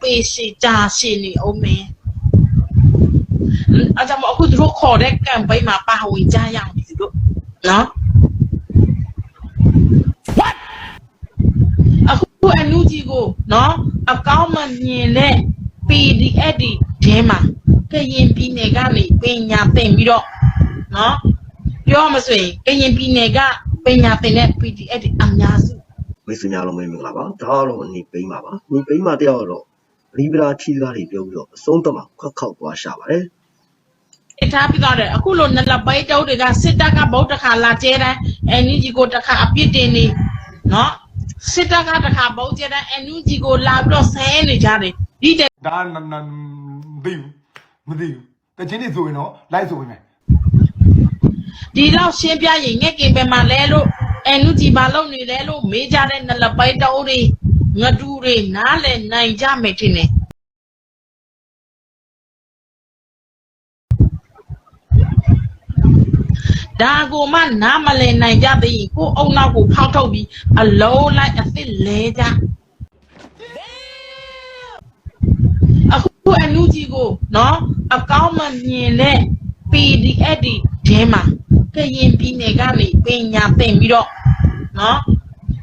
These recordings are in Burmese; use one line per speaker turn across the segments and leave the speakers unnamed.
ပေးစီကြာစီနေအောင်မယ်အကြောင်းအခုသူတို့ခေါ်တဲ့ campaign မှာပါဝင်ကြရအောင်ဒီတို့နော် what အခုအနုကြီးကိုနော်အကောင့်မမြင်တဲ့ PDF ဒီထဲမှာကရင်ပြည်နယ်ကနေပညာသင်ပြီးတော့နော်ပြောမှဆိုရင်ကရင်ပြည်နယ်ကပညာသင်တဲ့ PDF ဒီအများစု
မိတ်ဆွေများလုံးမင်္ဂလာပါဒါကတော့နေပိမ့်ပါပါနေပိမ့်ပါတယောက်တော့ လီဗရာချီစကားတွေပြောပြီးတော့အဆုံးသတ်မှာခွက်ခောက်သွားရှာပါတယ်
အထားပြီးတော့တယ်အခုလိုနလပိုက်တုံးတွေကစစ်တပ်ကဗုဒ္ဓခါလာကျဲတိုင်းအန်ယူဂျီကိုတစ်ခါအပြစ်တင်နေနော်စစ်တပ်ကတစ်ခါဗုဒ္ဓကျဲတိုင်းအန်ယူဂျီကိုလာပြီးတော့ဆဲနေကြတယ်ဒီတဲ့
ဒါနနမသိဘူးမသိဘူးတချင်းနေဆိုရင်တော့လိုက်ဆိုဝင်မယ်
ဒီလောက်ရှင်းပြရင်ငက်ကင်ပဲမှာလဲလို့အန်ယူဂျီမလုပ်နေလဲလို့မေးကြတဲ့နလပိုက်တုံးတွေ ငတူတွေနားလဲနိုင်ကြမယ်ထင်တယ်ဒါကိုမှနားမလည်နိုင်ကြသေးရင်ကိုယ့်အုံနောက်ကိုဖောက်ထုတ်ပြီးအလုံးလိုက်အစ်စ်လဲကြအခုအနုကြီးကိုနော်အကောင့်မမြင်တဲ့ PDF ဒီထဲမှာကရင်ပြည်နယ်ကနေပညာသင်ပြီးတော့နော်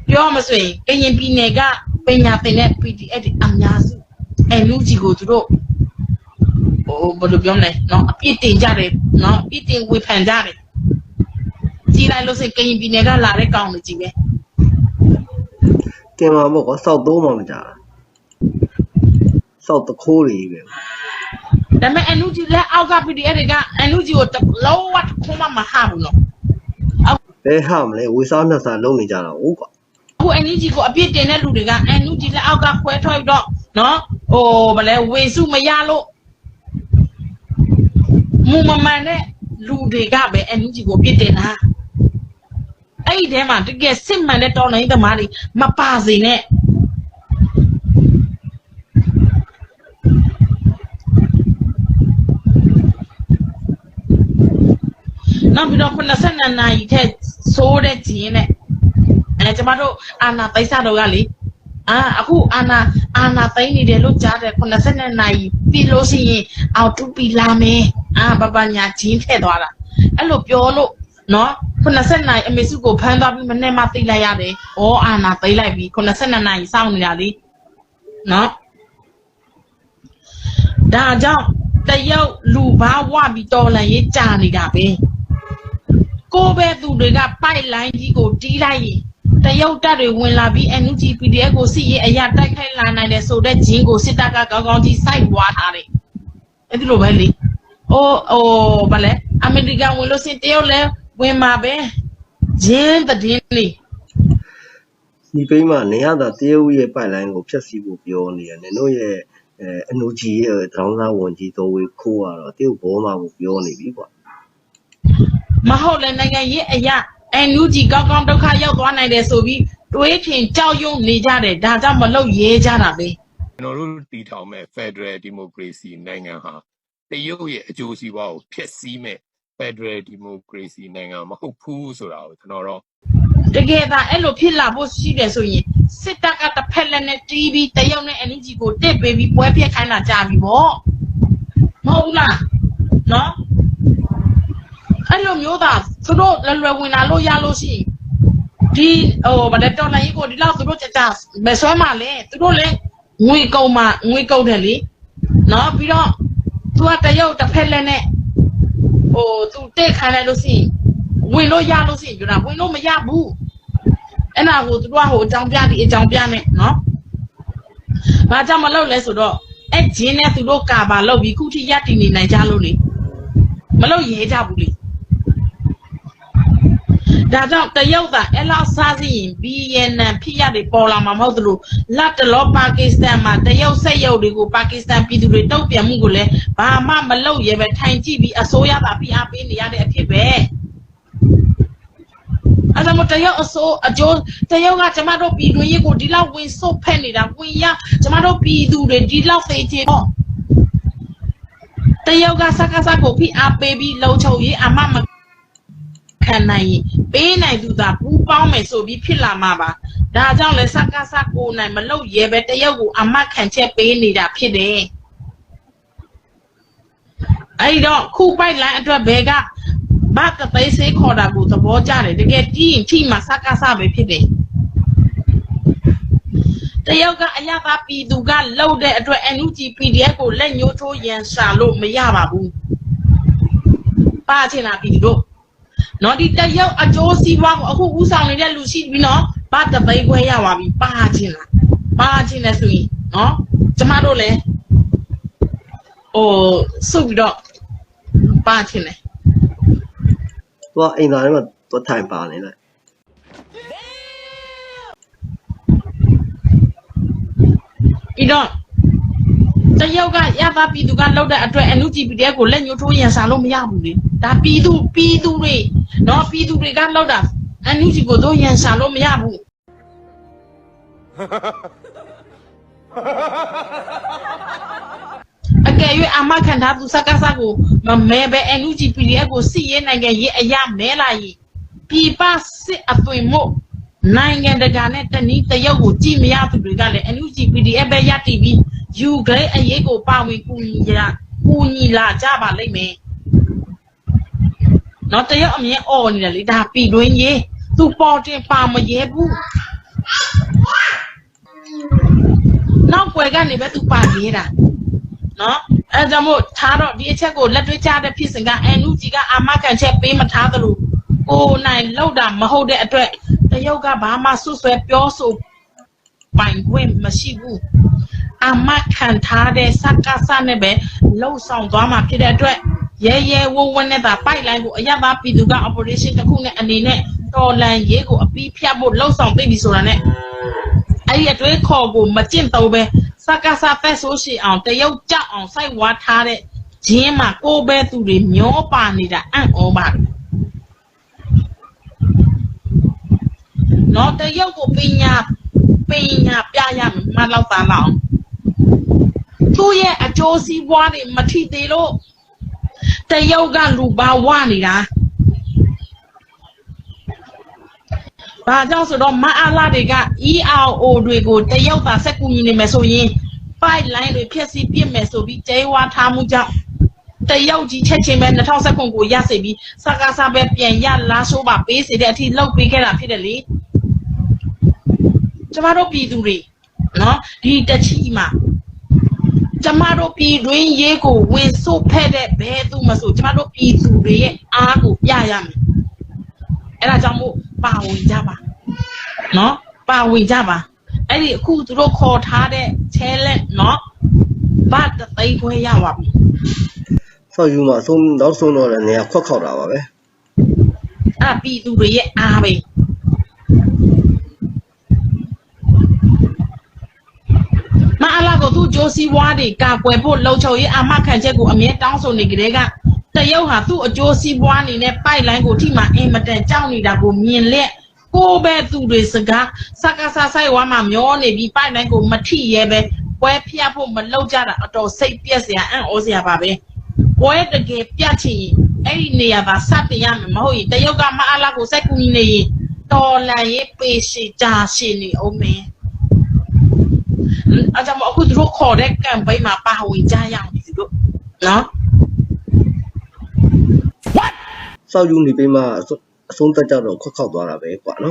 ပြောမှဆိုရင်ကရင်ပြည်နယ်က ပညာသင်တဲ့ PDF ဒီအများစုအနုကြီးကိုသူတို့ဟိုဘယ်လိုပြောမလဲနော်အပြစ်တင်ကြတယ်နော်အပြစ်တင်ဝေဖန်ကြတယ်ကြည်လိုက်လို့စိတ်ကရင်ပြည်နယ်ကလာတဲ့ကောင်တွေကြီးပဲ
တင်ပါမို့ကွာစောက်သုံးမှမကြတာစောက်တခိုးတွေပဲ
ဒါပေမဲ့အန်နူဂျီလက်အောက်က PDF တွေကအန်နူဂျီကိုတလုံးဝတစ်ခုမှမဟဘူးနော်
ဘယ်ဟာမလဲဝေစားမျက်စာလုံးနေကြတာဟုတ်ကွာ
အခုအန်နူဂျီကိုအပြစ်တင်တဲ့လူတွေကအန်နူဂျီလက်အောက်ကခွဲထွက်ပြီးတော့နော်ဟိုဗလဲဝေစုမရလို့မူမမှန်တဲ့လူတွေကပဲအန်နူဂျီကိုအပြစ်တင်တာအဲ့ဒီထဲမှာတကယ်စစ်မှန်တဲ့တော်လိုင်းသမားတွေမပါစေနဲ့နောက်ပြီးတော့82နာရီထက်ဆိုးတဲ့ဂျင်းနဲ့ အဲကျမတို့အာနာသိစတော့ကလေအာအခုအာနာအာနာသိနေတယ်လို့ကြားတယ်82နာရီပြီးလို့ရှိရင်အောက်တူပီလာမယ်အာဘဘညာဂျင်းထည့်သွားတာအဲ့လိုပြောလို့နော်80နာရီအမေစုကိုဖမ်းသွားပြီးမနေ့မှသိလိုက်ရတယ်။ဩအာနာသိလိုက်ပြီ82နာရီစောင့်နေတာလေ။နော်ဒါကြောင့်တရုတ်လူဘာဝပြီးတော်လန်ရေးကြာနေတာပဲ။ကိုပဲသူတွေကပိုက်လိုင်းကြီးကိုတီးလိုက်ရင် တရုတ်တပ်တွေဝင်လာပြီး NUG PDF ကိုစစ်ရေးအရာတိုက်ခိုက်လာနိုင်တယ်ဆိုတဲ့ဂျင်းကိုစစ်တပ်ကကောင်းကောင်းကြီးစိုက်ပွားထားတယ်။အဲ့ဒီလိုပဲလေ။အိုးအိုးဗလဲအမေရိကန်ဝင်လို့စင်တရုတ်လည်းဝင်မှာပဲ။ဂျင်းတည်င်းလေ
ဒီပိမ့်မှာနေရတာတရုတ်ရဲ့ပိုက်လိုင်းကိုဖျက်ဆီးဖို့ပြောနေတယ်နင်တို့ရဲ့အဲအနူဂျီရဲ့တောင်းစားဝန်ကြီးတော်ဝေခိုးကတော့တရုတ်ဘောမှာကိုပြောနေပြီကွာ
မဟုတ်လဲနိုင်ငံရေးအရာ NUG ကောင်းကောင်းဒုက္ခရောက်သွားနိုင်တယ်ဆိုပြီးတွေးထင်ကြောက်ရွံ့နေကြတယ်ဒါကြောင့်မလုပ်ရဲကြတာပဲ
ကျွန်တော်တို့တည်ထောင်မဲ့ Federal Democracy နိုင်ငံဟာတရုတ်ရဲ့အကျိုးစီးပွားကိုဖျက်ဆီးမဲ့ Federal Democracy နိုင်ငံမဟုတ်ဘူးဆိုတာကိုကျွန်တော်တော့
တကယ်သာအဲ့လိုဖြစ်လာဖို့ရှိတယ်ဆိုရင်စစ်တပ်ကတစ်ဖက်လက်နဲ့တီးပြီးတရုတ်နဲ့ NUG ကိုတက်ပေးပြီးပွဲပြက်ခိုင်းတာကြာပြီပေါ့မဟုတ်ဘူးလားနော် အဲ့လိုမျိုးသာသူတို့လွယ်လွယ်ဝင်လာလို့ရလို့ရှိရင်ဒီဟိုဗတဲ့တော်လိုင်းကြီးကိုဒီလောက်သူတို့ကြကြမဆွဲမှလဲသူတို့လည်းငွေကုန်မှငွေကုန်တယ်လေနော်ပြီးတော့သူကတရုတ်တစ်ဖက်လက်နဲ့ဟိုသူတက်ခိုင်းလိုက်လို့ရှိရင်ဝင်လို့ရလို့ရှိရင်ပြောတာဝင်လို့မရဘူးအဲ့ဒါကိုသူတို့ကဟိုအကြောင်းပြဒီအကြောင်းပြနဲ့နော်ဘာကြောင့်မလုပ်လဲဆိုတော့အဲ့ဂျင်းနဲ့သူတို့ကာပါလုပ်ပြီးခုထိရတည်နေနိုင်ကြလို့လေမလုပ်ရဲကြဘူးလေ ဒါကြောင့်တရုတ်ကအဲ့လောက်စားစီရင်ဗီယက်နမ်ဖြစ်ရတယ်ပေါ်လာမှာမဟုတ်သလိုလက်တလောပါကစ္စတန်မှာတရုတ်ဆက်ရုပ်တွေကိုပါကစ္စတန်ပြည်သူတွေတုံ့ပြန်မှုကိုလည်းဘာမှမလုပ်ရဲပဲထိုင်ကြည့်ပြီးအစိုးရကဖိအားပေးနေရတဲ့အဖြစ်ပဲအဲ့ဒါမို့တရုတ်အစိုးအကျိုးတရုတ်ကကျမတို့ပြည်တွင်းရေးကိုဒီလောက်ဝင်ဆုတ်ဖက်နေတာဝင်ရကျမတို့ပြည်သူတွေဒီလောက်သိချင်တော့တရုတ်ကစကားစကိုဖိအားပေးပြီးလုံချုံရေးအမမခံနိုင်ရင် ပေးနိုင်သူသာပူးပေါင်းမယ်ဆိုပြီးဖြစ်လာမှာပါဒါကြောင့်လဲစကားစကိုနိုင်မလုပ်ရဲပဲတယောက်ကိုအမတ်ခံချက်ပေးနေတာဖြစ်တယ်အဲ့တော့ခုပိုက်လိုင်းအတွက်ဘယ်ကဘာကသိစေးခေါ်တာကိုသဘောကျတယ်တကယ်ကြည့်ရင်ထိမှစကားစပဲဖြစ်တယ်တယောက်ကအရသာပြည်သူကလှုပ်တဲ့အတွက် NUG PDF ကိုလက်ညှိုးထိုးရန်ရှာလို့မရပါဘူးပါချင်တာပြည်သူတို့ နော်ဒီတရုတ်အကျိုးစီးပွားကိုအခုဥဆောင်နေတဲ့လူရှိပြီနော်ဘာတပိတ်ခွဲရပါပြီပါချင်းလားပါချင်းလဲဆိုရင်နော်ကျမတို့လည်းဟိုစုပြီးတော့ပါချင်းလဲ
သူကအိမ်သားထဲမှာသူထိုင်ပါနေလိုက်
ပြီးတော့ တရုတ်ကရပါပြည်သူကလောက်တဲ့အတွက် NUGPDF ကိုလက်ညှိုးထိုးရန်စားလို့မရဘူးလေဒါပြည်သူပြည်သူတွေနော်ပြည်သူတွေကလောက်တာ NUG ကိုတော့ရန်စားလို့မရဘူးအကယ်၍အမခံထားသူစကားစကိုမမဲပဲ NUG PDF ကိုစစ်ရေးနိုင်ငံရေးအရာမဲလာရင်ပြည်ပစစ်အသွင်မို့နိုင်ငံတကာနဲ့တနည်းတရုတ်ကိုကြည်မရသူတွေကလည်း NUG PDF ပဲရတည်ပြီး ယူဂရိတ်အရေးကိုပါဝင်ကူညီရကူညီလာကြပါလိမ့်မယ်။နော်တရုတ်အမြင်អော်နေတယ်လေဒါပြည်တွင်းရေးသူပေါ်တင်ပါမရဲဘူး။နောက်ွယ်ကနေပဲသူပါနေတာနော်အဲဒါကြောင့်မို့ထားတော့ဒီအချက်ကိုလက်တွေ့ကြတဲ့ဖြစ်စဉ်က NUG ကအာမခံချက်ပေးမထားသလိုကိုယ်နိုင်လောက်တာမဟုတ်တဲ့အတွက်တရုတ်ကဘာမှဆွဆွဲပြောဆိုပိုင်ခွင့်မရှိဘူး အာမခံထားတဲ့စက္ကစနဲ့ပဲလှုပ်ဆောင်သွားမှာဖြစ်တဲ့အတွက်ရဲရဲဝုန်းဝန်းနဲ့သာပိုက်လိုင်းကိုအရသာပြည်သူက operation တစ်ခုနဲ့အနေနဲ့တော်လန်ရေးကိုအပြီးဖြတ်ဖို့လှုပ်ဆောင်သိပြီဆိုတာနဲ့အဲ့ဒီအတွေးခေါ်ကိုမကျင့်တော့ပဲစကားစားဖက်ဆိုးရှိအောင်တရုတ်ကြောက်အောင်စိုက်ဝါထားတဲ့ဂျင်းမှာကိုယ်ပဲသူတွေမျောပါနေတာအံ့ဩပါတယ်နော်တရုတ်ကိုပညာပညာပြရမယ်မလောက်ပါလောက်သူ့ ရဲ့အကျိုးစီးပွားတွေမထိသေးလို့တရုတ်ကလူပါဝနေတာ။ဘာကြောင့်ဆိုတော့မအားလာတွေက ERO တွေကိုတရုတ်သာစက်ကူညီနေမယ်ဆိုရင် pipe line တွေဖြည့်ဆည်းပြစ်မယ်ဆိုပြီးကျဲဝါထားမှုကြောင့်တရုတ်ကြီးချက်ချင်းပဲ2019ကိုရစေပြီးစကားစားပဲပြန်ရလာဆိုးပါပေးစေတဲ့အထိလောက်ပေးခဲ့တာဖြစ်တယ်လေ။ကျမတို့ပြည်သူတွေနော်ဒီတချီမှာ ကျမတို့ပြည်တွင်းရေးကိုဝင်ဆုတ်ဖက်တဲ့ဘဲသူမဆိုကျမတို့ပြည်သူတွေရဲ့အားကိုပြရမယ်။အဲ့ဒါကြောင့်မို့ပါဝင်ကြပါနော်ပါဝင်ကြပါအဲ့ဒီအခုသူတို့ခေါ်ထားတဲ့ challenge နော်ဘာတသိန်းခွဲရပါပြီ
ဆောက်ယူမှာအဆုံးနောက်ဆုံးတော့လည်းနေရာခွက်ခောက်တာပါပဲ
အဲ့ဒါပြည်သူတွေရဲ့အားပဲမအလာ ကိုသူဂျိုးစီဝါးတွေကာကွယ်ဖို့လှုံ့ဆော်ရေးအာမခံချက်ကိုအမြဲတောင်းဆိုနေကြတဲ့ကတရုတ်ဟာသူ့အကျိုးစီးပွားအနေနဲ့ပိုက်လိုင်းကိုထိမှအင်မတန်ကြောက်နေတာကိုမြင်လက်ကိုပဲသူတွေစကားစကားဆာဆိုင်ဝါမှာမျောနေပြီးပိုက်လိုင်းကိုမထိရဲပဲပွဲဖျက်ဖို့မလုပ်ကြတာအတော်စိတ်ပြက်စရာအံ့ဩစရာပါပဲပွဲတကယ်ပြတ်ချင်ရင်အဲ့ဒီနေရာကစတင်ရမယ်မဟုတ်ရင်တရုတ်ကမအားလာကိုစိုက်ကူညီနေရင်တော်လန်ရေးပေရှိကြာရှည်နေအောင်မယ် အကြောင်းမို့အခုသူတို့ခေါ်တဲ့ campaign မှာပါဝင်ကြရအောင်ဒီသူတို့နော်
ဆောက်ယူနေပြီးမှအဆုံးအဆုံးသက်ကြတော့ခွက်ခောက်သွားတာပဲကွာနော်